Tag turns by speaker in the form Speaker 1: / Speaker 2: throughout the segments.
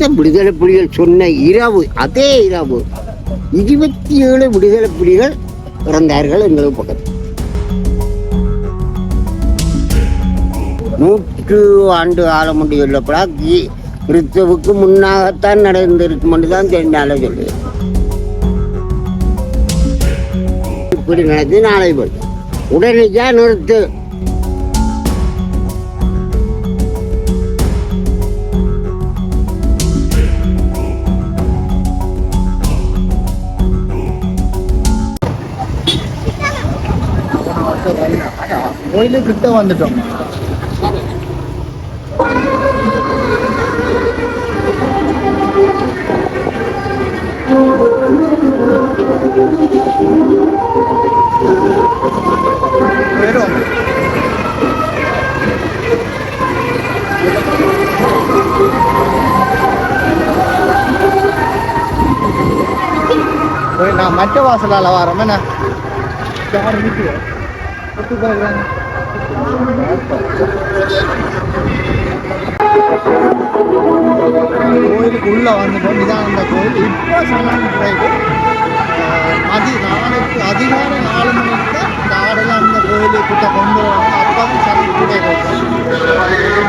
Speaker 1: அடுத்த விடுதலை புலிகள் சொன்ன இரவு அதே இரவு இருபத்தி ஏழு விடுதலை புலிகள் இறந்தார்கள் எங்களுக்கு பக்கத்தில் நூற்று ஆண்டு காலம் முடிய சொல்லப்படா கி- கிறிஸ்துவுக்கு முன்னாகத்தான் நடந்திருக்கும் என்று தான் தெரிஞ்சால சொல்லுவேன் இப்படி நடந்து நாளை போய் உடனடியாக நிறுத்து.
Speaker 2: கோயிலு கிட்ட வந்துட்டோம். நான் மற்ற வாசலால் வரேன் என்ன? யார் நிற்கிறேன் ஒத்து பார்க்குறாங்க கோயிலுக்கு உள்ள வந்துட்டோம் இதான் அந்த கோயில். இப்போ சனம் கிடையாது மதி நாளைக்கு அதிகாலை நாலு மணிக்கு தான் இந்த ஆடெல்லாம் அந்த கோயிலுக்கிட்ட கொண்டு
Speaker 3: வருவாங்க அப்பவும் சரி கூட இருக்கும்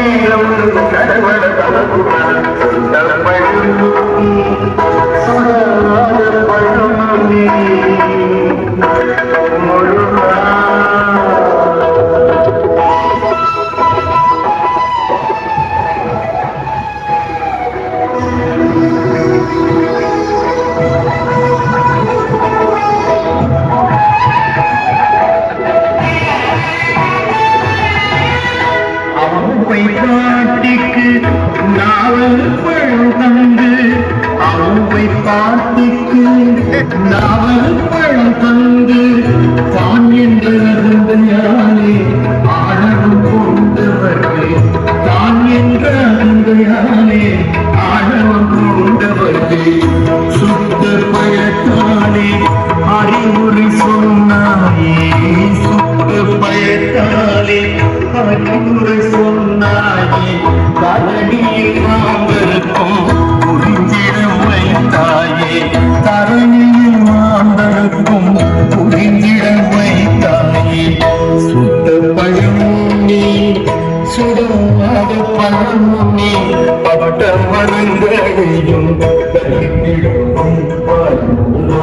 Speaker 3: மரங்களையும் தரித்திடும் பழமா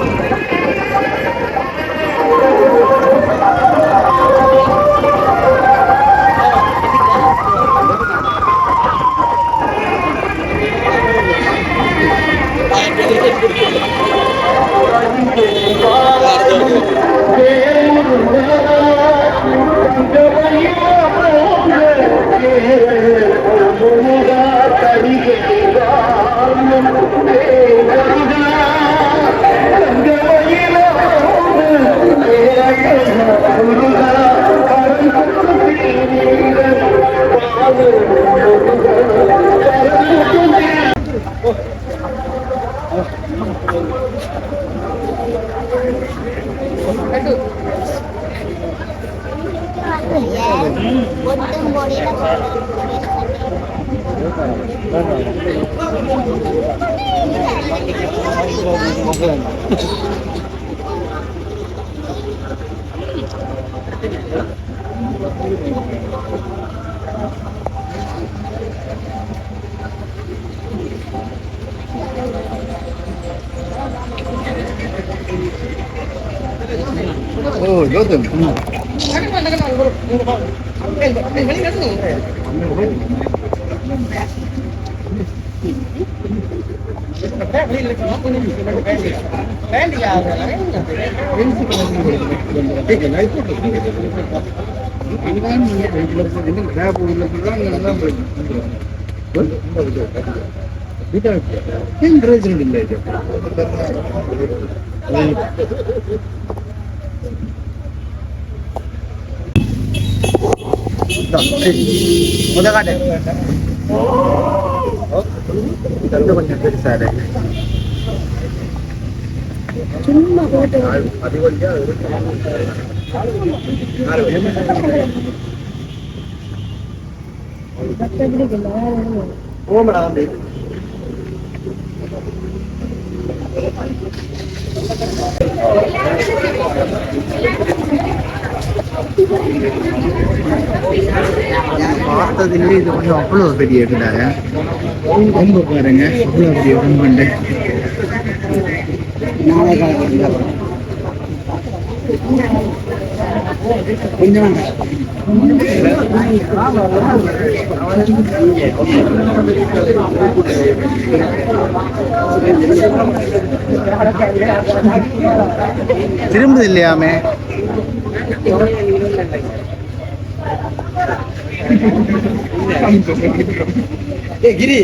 Speaker 4: Yeah.
Speaker 2: ஓ யோதன் முதகாட்டை இது கொஞ்சம் பெருசா இருக்கு ஓமடா வந்து பார்த்ததுலேயே இது கொஞ்சம் அவ்வளோ பெரிய இருந்தாங்க ரொம்ப பாருங்க அவ்வளோ பெரிய ரொம்ப கொஞ்சம் திரும்புது இல்லையாமே? ஏ கிரி.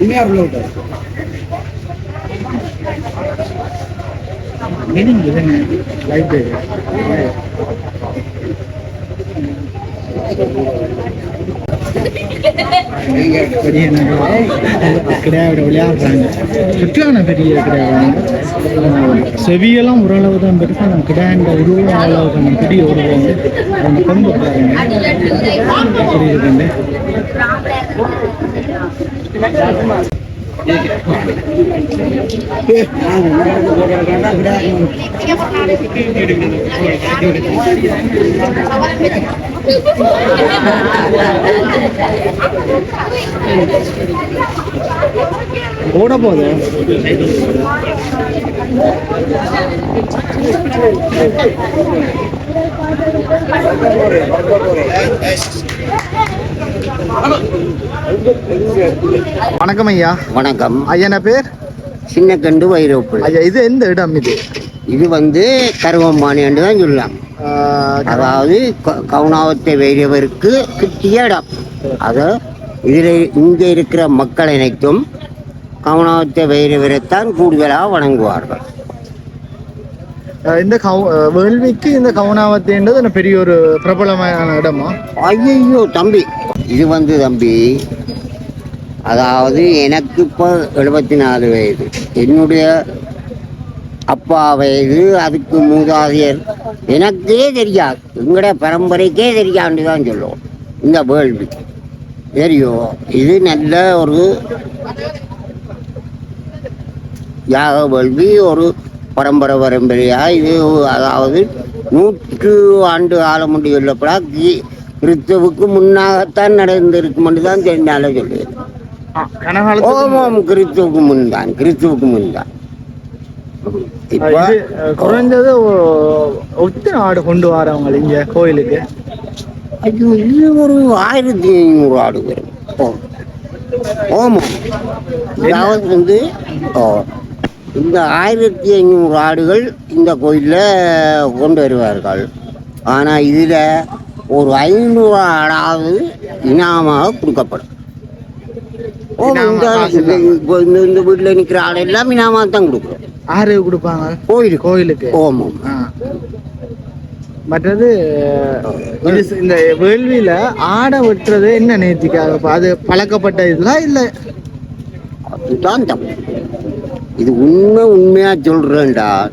Speaker 2: உண்மையா உள்ள விட்டாரு? லைட் பெரிய கிடையாது விளையாடுறாங்க சுற்றுலான பெரிய கிடையாது செவியெல்லாம் ஓரளவு தான் பெருசாக நம்ம கிடையாண்ட உருவம் அளவு நம்ம பெரிய உருவம் அவங்க கொண்டு போகிறாங்க அப்படி இருக்குங்க ஓட போகுது வணக்கம் ஐயா.
Speaker 1: வணக்கம்.
Speaker 2: ஐயா பேர்?
Speaker 1: சின்ன கண்டு வைரப்பு
Speaker 2: ஐயா இது எந்த இடம் இது?
Speaker 1: இது வந்து கருவம்பாணி என்று தான் சொல்லலாம். அதாவது கவுனாவத்தை வைரவருக்கு கிட்டிய இடம். அது இதில் இங்கே இருக்கிற மக்கள் அனைத்தும் கவுனாவத்தை வைரவரைத்தான் கூடுதலாக வணங்குவார்கள்.
Speaker 2: இந்த கவு வேள்விக்கு இந்த கவுனாவத்தின்றது என்ன பெரிய ஒரு பிரபலமான இடமா?
Speaker 1: ஐயோ தம்பி. இது வந்து தம்பி அதாவது எனக்கு இப்போ எழுபத்தி நாலு வயது. என்னுடைய அப்பா வயது அதுக்கு மூதாதையர் எனக்கே தெரியாது. எங்களுடைய பரம்பரைக்கே தெரியாண்டு தான் சொல்லுவோம். இந்த வேள்வி தெரியும். இது நல்ல ஒரு யாக வேள்வி ஒரு பரம்பரை பரம்பரையா? இது அதாவது நூற்று ஆண்டு காலம் முடி சொல்லப்படா. கி- கிறிஸ்துவுக்கு முன்னாகத்தான் நடந்திருக்கும் என்று தான் தெரிஞ்சாலே
Speaker 2: கனகாலத்துக்கு
Speaker 1: ஓமம் கிறிஸ்துவுக்கு முன் தான் கிறிஸ்துவுக்கு முன் தான்
Speaker 2: குறைஞ்சது ஒ- ஒத்தனை ஆடு கொண்டு வரவங்க இங்க கோயிலுக்கு.
Speaker 1: ஐயோ இது ஒரு ஆயிரத்தி ஐநூறு ஆடு வரும். ஓ. ஓமம். அதாவது வந்து இந்த ஆயிரத்தி ஐநூறு ஆடுகள் இந்த கோயிலில் கொண்டு வருவார்கள். ஆனால் இதில் ஒரு ஐநூறு ஆடாவது இனாமாக கொடுக்கப்படும். ஓ இப்போ இந்த இந்த வீட்டில் நிற்கிற ஆடெல்லாம் இனாமாக தான் கொடுக்குறோம்
Speaker 2: ஆறு கொடுப்பாங்க.
Speaker 1: கோயிலுக்கு.
Speaker 2: கோயிலுக்கு.
Speaker 1: ஓமம்.
Speaker 2: மற்றது இந்த வேள்வியில ஆடை வெட்டுறது என்ன நேர்த்திக்காக? அது பழக்கப்பட்ட இதுல இல்ல?
Speaker 1: அதுதான் தப்பு. இது உண்மை உண்மையா சொல்றேன்டா.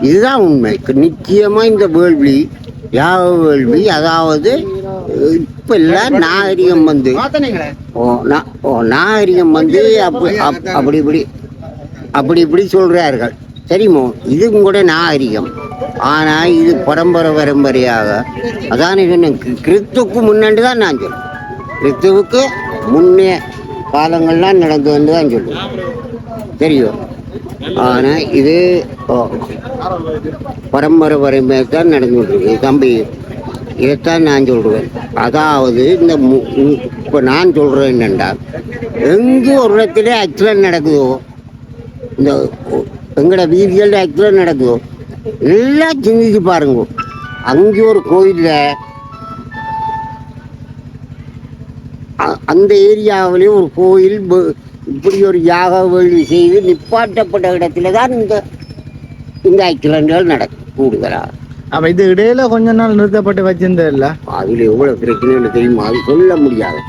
Speaker 1: இதுதான் உண்மை. நிச்சயமா இந்த வேள்வி யாக வேள்வி அதாவது இப்ப எல்லாம் நாகரிகம் வந்து ஓ நாகரிகம் வந்து அப்படி அப்- அப்படி இப்படி அப்படி இப்படி சொல்கிறார்கள் சரிமோ இது கூட நாகரிகம். ஆனால் இது பரம்பரை பரம்பரையாக. அதான் சொன்னேன் கி- கிறிஸ்துவுக்கு முன்னாடி தான் நான் சொல்லுவேன் கிறிஸ்துவுக்கு முன்னே காலங்கள்லாம் நடந்து வந்து தான் சொல்லுவேன் தெரியும் ஆனால் இது ஓ, பரம்பரை பரம்பரை தான் நடந்துட்டு இருக்கு தம்பி இதைத்தான் நான் சொல்கிறேன் அதாவது இந்த இப்போ நான் சொல்கிறேன் என்னண்டா எங்கு ஒரு இடத்துல ஆக்சிடென்ட் நடக்குதோ இந்த எங்கட வீதிகளில் ஆக்சிடென்ட் நடக்குதோ எல்லாம் சிந்திச்சு பாருங்க. அங்கே ஒரு கோயிலில் அந்த ஏரியாவிலேயும் ஒரு கோயில் இப்படி ஒரு யாக வேள்வி செய்து நிப்பாட்டப்பட்ட இடத்துல தான் இந்த இந்த ஆக்சிடென்ட்கள் நடக்கும் கூடுதலாக
Speaker 2: அப்ப இது இடையில கொஞ்ச நாள் நிறுத்தப்பட்டு வச்சிருந்ததில்ல
Speaker 1: அதில் எவ்வளோ பிரச்சனைன்னு தெரியுமா? அது சொல்ல முடியாது.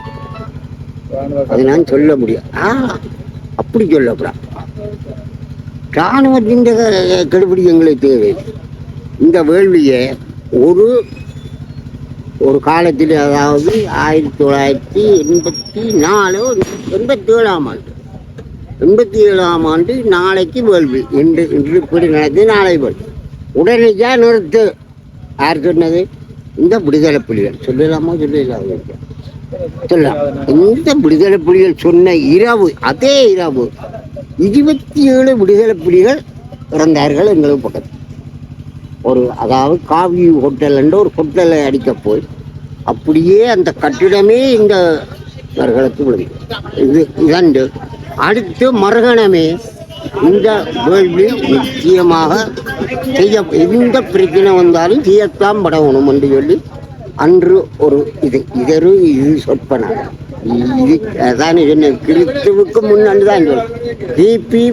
Speaker 1: அது நான் சொல்ல முடியாது. ஆ. அப்படி சொல்லக்கூடாது. இராணுவத்தின் கெடுபிடி எங்களுக்கு தேவை. இந்த வேள்வியை ஒரு ஒரு காலத்தில் அதாவது ஆயிரத்தி தொள்ளாயிரத்தி எண்பத்தி நாலு எண்பத்தி ஏழாம் ஆண்டு. எண்பத்தி ஏழாம் ஆண்டு நாளைக்கு வேள்வி இன்று இன்று இப்படி நடந்து நாளை வேள்வி. உடனடியாக நிறுத்து? யார் சொன்னது? இந்த விடுதலை புலிகள். சொல்லலாமா? சொல்லலாமா? இந்த விடுதலை புலிகள் சொன்ன இரவு அதே இரவு இருபத்தி ஏழு விடுதலை புலிகள் இறந்தார்கள் எங்களுக்கு பக்கத்தில் ஒரு அதாவது காவி ஹோட்டல் என்று ஒரு ஹோட்டலை அடிக்க போய் அப்படியே அந்த கட்டிடமே இந்த இவர்களுக்கு இது இரண்டு. அடுத்து மறுகணமே இந்த வேள்வி நிச்சயமாக செய்ய எந்த பிரச்சனை வந்தாலும் செய்யத்தான் படணும் என்று சொல்லி அன்று ஒரு இது இதரு இது சொற்பனை. இது அதான் சொன்னேன் கிறிஸ்துவுக்கு முன்னாடி தான் சொல்ல கிபி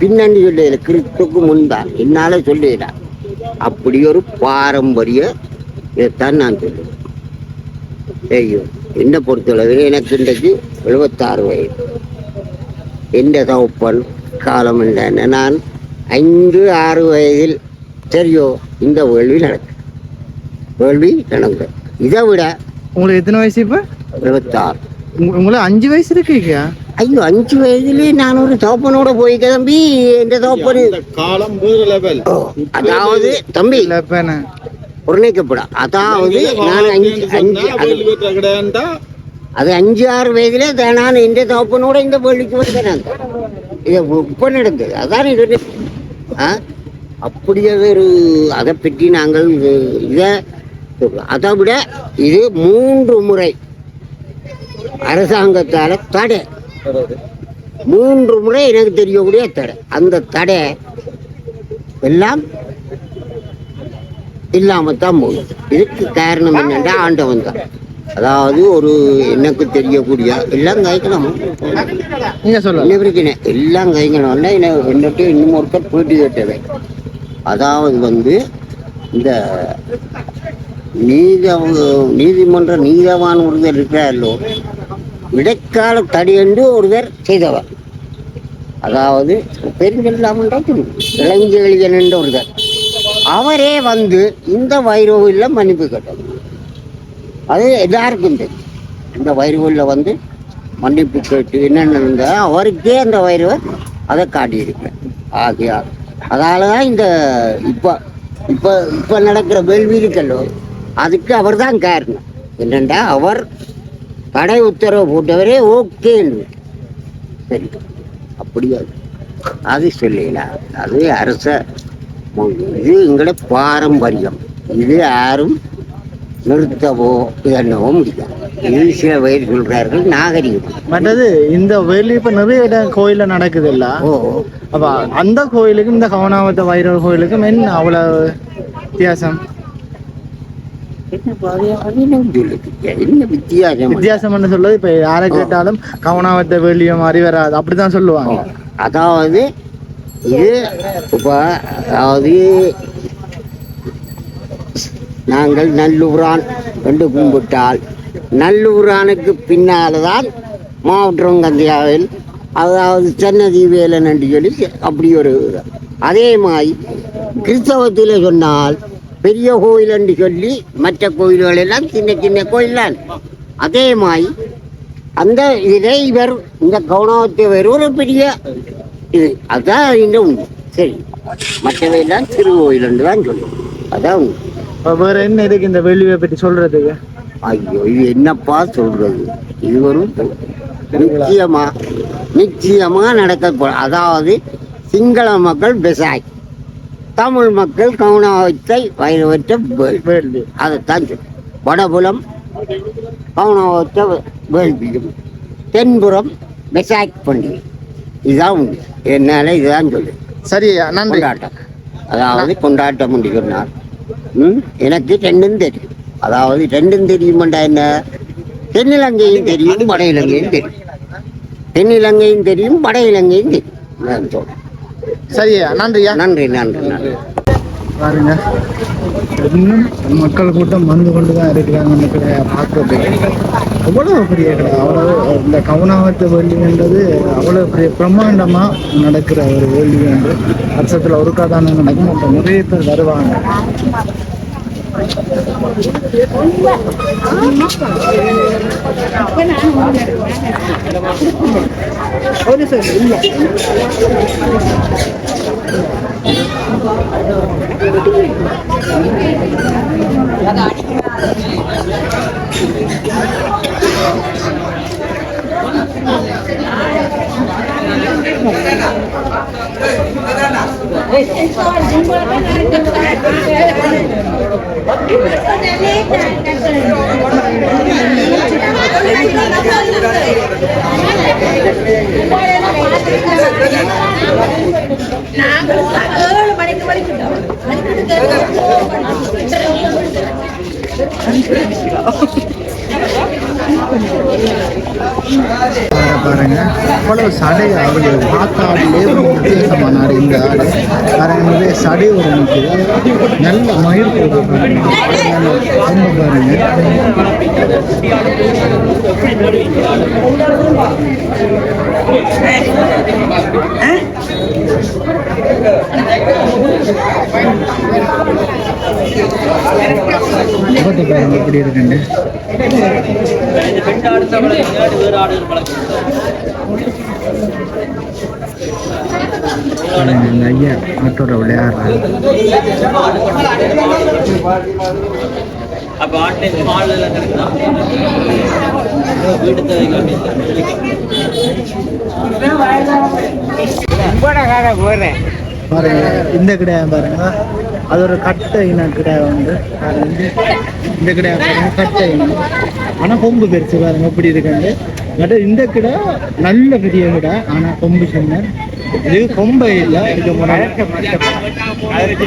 Speaker 1: பின்னாடி சொல்லல கிறிஸ்துவுக்கு முன் தான். என்னால சொல்லிடா. அப்படி ஒரு பாரம்பரிய இதைத்தான் நான் சொல்லுவேன். ஐயோ என்னை பொறுத்தளவில் எனக்கு இன்றைக்கு எழுபத்தாறு வயது. எந்த தகப்பன் காலம் என்ன நான் ஐந்து ஆறு வயதில் சரியோ இந்த வேள்வி நடக்கு வேள்வி நடந்தேன் இதை விட
Speaker 2: உங்களுக்கு எத்தனை வயசு இப்ப?
Speaker 1: எழுபத்தாறு
Speaker 2: உங்க- உங்களுக்கு அஞ்சு வயசு இருக்கீங்க
Speaker 1: ஐயோ. அஞ்சு வயதிலே நான் ஒரு தகப்பனோட போய் கிளம்பி எந்த தகப்பனு
Speaker 4: காலம் லெவல்
Speaker 1: அதாவது தம்பி புறணிக்கப்படும் அதாவது நான் அஞ்சு அஞ்சு அது- அஞ்சு ஆறு வயதிலே நான் எந்த தகப்பனோட இந்த பள்ளிக்கு வந்தேன். இது இப்போ நடந்தது. அதான் இது. ஆ? அப்படி ஒரு அதை பற்றி நாங்கள் இது-. அதை விட இது மூன்று முறை அரசாங்கத்தால் தடை. மூன்று முறை எனக்கு தெரியக்கூடிய தடை. அந்த தடை எல்லாம் இல்லாமத்தான் போகுது. இதுக்கு காரணம் என்னன்னா ஆண்டவன் தான். அதாவது ஒரு எனக்கு தெரியக்கூடிய எல்லாம் கைக்கணும் என்ன பிரச்சனை? எல்லாம் கைக்கணும்னா என்ன என்னட்டு இன்னும் ஒருத்தர் போட்டி கேட்டவை அதாவது வந்து இந்த நீதி நீதிமன்ற நீதவான் ஒருவர் இருக்கிறாரோ இடைக்கால தடியென்று ஒருவர் செய்தவர். அதாவது பெருங்கெல்லாமல் இளைஞழியன் என்ற ஒருவர். அவரே வந்து இந்த வைரோவில் மன்னிப்பு கேட்டார். அது எல்லாருக்கும் தெரியும். இந்த வைரோவில் வந்து மன்னிப்பு கேட்டு என்னென்ன நடந்தா அவருக்கே அந்த வைரவர் அதை காட்டியிருக்கிறார். ஆகையால் அதால தான் இந்த இப்போ இப்போ இப்போ நடக்கிற வேள்வி இருக்கல்லோ அதுக்கு அவர் தான் காரணம். என்னண்டா அவர் தடை உத்தரவு போட்டவரே ஓகேன்னு. சரி அப்படியா அது. சொல்லலாம் அது அரச. இது எங்களோட பாரம்பரியம். இது யாரும் நிறுத்தவோ இதென்னவோ முடியாது. இது சில பேர் சொல்றார்கள் நாகரிகம்.
Speaker 2: மற்றது இந்த வேலி இப்ப நிறைய இடம் கோயில்ல நடக்குது இல்ல
Speaker 1: ஓ.
Speaker 2: அப்ப அந்த கோயிலுக்கும் இந்த கவனாவத்த வைரவர் கோயிலுக்கும் என்ன அவ்வளவு வித்தியாசம்?
Speaker 1: என்ன வித்தியாசம்?
Speaker 2: வித்தியாசம்னு சொல்றது? இப்ப யாரை கேட்டாலும் கவனாவத்த வேலிய மாதிரி வராது அப்படிதான் சொல்லுவாங்க
Speaker 1: அதாவது இது இப்போ அதாவது நாங்கள் நல்லூரான் என்று கும்பிட்டால் நல்லூரானுக்கு பின்னால் தான் மாவட்டங்கந்தியாவில் அதாவது சன்னதி வேலன் என்று சொல்லி அப்படி ஒரு அதே மாதிரி கிறிஸ்தவத்தில் சொன்னால் பெரிய கோயில் என்று சொல்லி மற்ற கோயில்கள் எல்லாம் சின்ன சின்ன கோயில் தான் அதே மாதிரி அந்த இதில் இவர் இந்த கவுனத்தை வேறு ஒரு பெரிய இது. அதுதான் இந்த உண்மை. சரி. மற்றவையெல்லாம் சிறு கோயில் என்று தான் சொல்லும் அதான்.
Speaker 2: இப்ப வேற என்ன இருக்கு இந்த வேள்வியை பற்றி சொல்றதுக்கு
Speaker 1: ஐயோ இது என்னப்பா சொல்றது? இது ஒரு நிச்சயமா நிச்சயமா நடக்க அதாவது சிங்கள மக்கள் பெசாய். தமிழ் மக்கள் கவுனாவத்தை வயலவற்ற வேள்
Speaker 2: வேள்வி.
Speaker 1: அதைத்தான் சொல்லு வடபுலம் கவுனாவற்ற வேள்வியும். தென்புறம் பெசாக் பண்டிகை இதுதான் உண்டு. என்னால இதுதான் சொல்லு
Speaker 2: சரி நன்றி.
Speaker 1: கொண்டாட்டம். அதாவது கொண்டாட்டம் என்று சொன்னார். ம், எனக்கு ரெண்டும் தெரியும். அதாவது ரெண்டும் தெரியுமாண்டா என்ன? தென்னிலங்கையும் தெரியும் வட இலங்கையும் தெரியும். தென்னிலங்கையும் தெரியும் வட இலங்கையும் தெரியும். நான் சொல்றேன்.
Speaker 2: சரியா? நன்றியா?
Speaker 1: நன்றி நன்றி நன்றி.
Speaker 2: பாருங்க. இன்னும் மக்கள் கூட்டம் வந்து கொண்டு தான் இருக்கிறாங்க மக்களை பார்க்கறதுக்கு அவ்வளோ பெரிய கடை அவ்வளோ இந்த கவுனாவத்து வேள்வின்றது அவ்வளோ பெரிய பிரம்மாண்டமாக நடக்கிற ஒரு வேள்வி என்று வருஷத்தில் ஒருக்கா தானே நடக்கும். நிறைய பேர் வருவாங்க. 私は。
Speaker 4: ஏழு மணிக்கு வரைக்கும்
Speaker 2: பாரு- பாருங்க. அவ்வளவு சடை அவரு பார்த்தாடிலே ஒரு வித்தியாசமான இந்த ஆடு. பாருங்க சடை ஒரு நிற்குது நல்ல மயிர் போட்டு பாருங்க. பாருங்க முகத்தை பாருங்க எப்படி இருக்குன்னு பாருங்க, இந்த ஐயா ஆட்டோட விளையாடுறாரு
Speaker 5: அப்ப ஆன்லைன் மாடல் கிடைக்குதா வீட்டு தேவைக்கு
Speaker 2: பாருங்க இந்த கிடையாது பாருங்க. அது ஒரு கட்டை இன கிடையாது வந்து இந்த- இந்த கிடையாது பாருங்க கட்டை இனம் ஆனால் கொம்பு பெருசு பாருங்க எப்படி இருக்குன்னு. பட் இந்த கிடை நல்ல பெரிய கிடை ஆனால் கொம்பு சொன்னேன் இது கொம்பை இல்லை இது முறை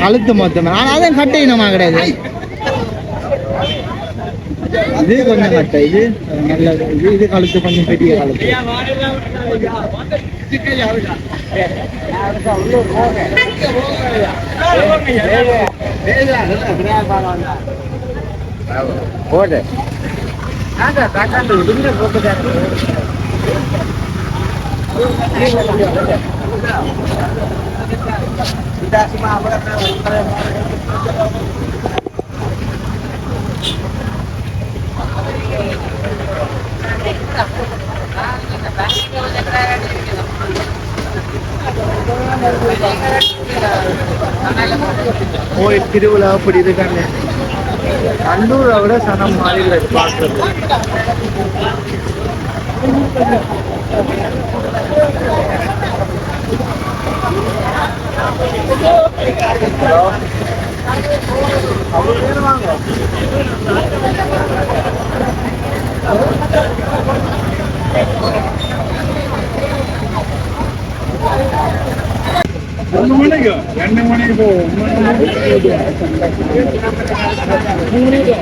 Speaker 2: கழுத்து மொத்தம். ஆனால் அதான் கட்டை இனமாக கிடையாது. இது கொஞ்சம் கட்டை இது நல்ல இது இது கழுத்து கொஞ்சம் பெரிய கழுத்து.
Speaker 1: போடு.
Speaker 2: கோயில் திருவிழா அப்படி இருக்காங்க கல்லூரை விட சனம் மாறி பார்க்கறது ரெண்டு மணிக்கு ரெண்டு மணிக்கு போகும் மூணு மணிக்கு